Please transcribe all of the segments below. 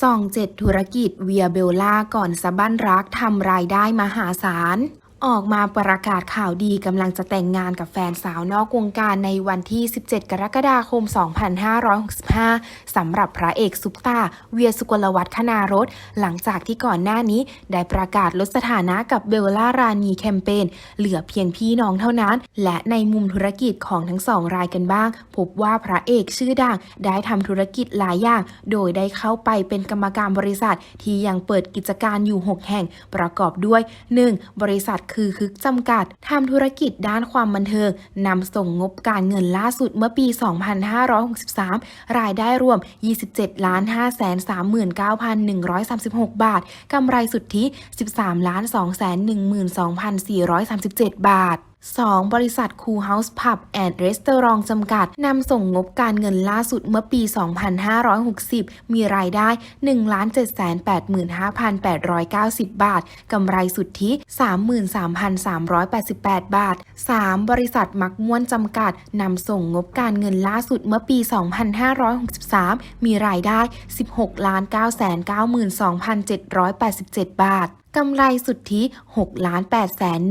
ส่องเจ็ดธุรกิจเวียเบลล่าก่อนสะบั้นรักทำรายได้มหาศาล ออกมาประกาศข่าวดีกำลังจะแต่งงานกับแฟนสาวนอกวงการในวันที่ 17 กรกฎาคม 2565 สำหรับพระเอกซุปตาเวียสุกลวัฒน์คณารถหลังจากที่ก่อนหน้านี้ ได้ประกาศลดสถานะกับเบลล่ารานีแคมเปญเหลือเพียงพี่น้องเท่านั้น และในมุมธุรกิจของทั้งสองรายกันบ้าง พบว่าพระเอกชื่อดังได้ทำธุรกิจหลายอย่าง โดยได้เข้าไปเป็นกรรมการบริษัทที่ยังเปิดกิจการอยู่ 6 แห่งประกอบด้วย 1. บริษัทคือคึกจำกัดทำธุรกิจด้านความบันเทิงนำส่งงบการเงินล่าสุดเมื่อปี 2563 รายได้รวม 27 ล้าน 5 3 9 1 3 6 บาท กำไรสุทธิ 13 ล้าน 2 1 2 4 3 7 บาท 2. บริษัทคูเฮาส์พับแอนด์รีสตอรองจำกัด นำส่งงบการเงินล่าสุดเมื่อปี 2560 มีรายได้ 1,785,890 บาท กำไรสุทธิ 33,388 บาท 3. บริษัทมักม่วนจำกัด นำส่งงบการเงินล่าสุดเมื่อปี 2563 มีรายได้ 16,992,787 บาท กำไรสุทธิ6 8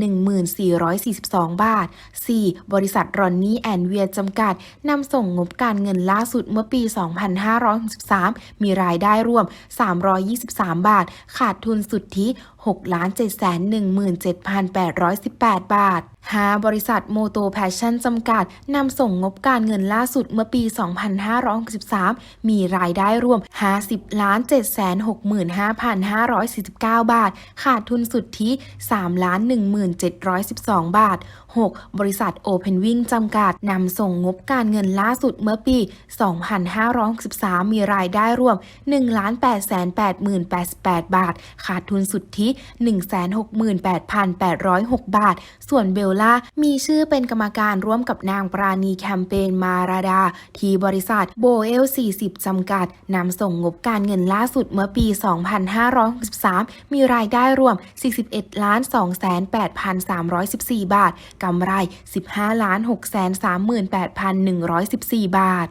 1 4 4 2 บาท 4. บริษัทรอนนี่แอนเวียจำกัด นำส่งงบการเงินล่าสุดเมื่อปี 2563 มีรายได้รวม 323 บาท ขาดทุนสุทธิ6 7 1 7 8 1 8 บาท 5. บริษัทโมโตแพชชั่นจำกัด นำส่งงบการเงินล่าสุดเมื่อปี 2563 มีรายได้รวม 50ล้าน7 6 5 5 4 9 บาท ขาดทุนสุทธิ3ล้าน1712 บาท 6. บริษัท Open Wing จำกัด นำส่งงบการเงินล่าสุดเมื่อปี 2563 มีรายได้รวม 1 8 8 0 88 บาท ขาดทุนสุทธิ 168,806 บาท ส่วนเบลล่ามีชื่อเป็นกรรมการร่วมกับนางปราณีแคมเปญมาราดา ที่บริษัทโบเอล 40 จำกัด นำส่งงบการเงินล่าสุดเมื่อปี 2563 มีรายได้รวม 41ล้าน2,8,314 บาท กำไร 15ล้าน638,114 บาท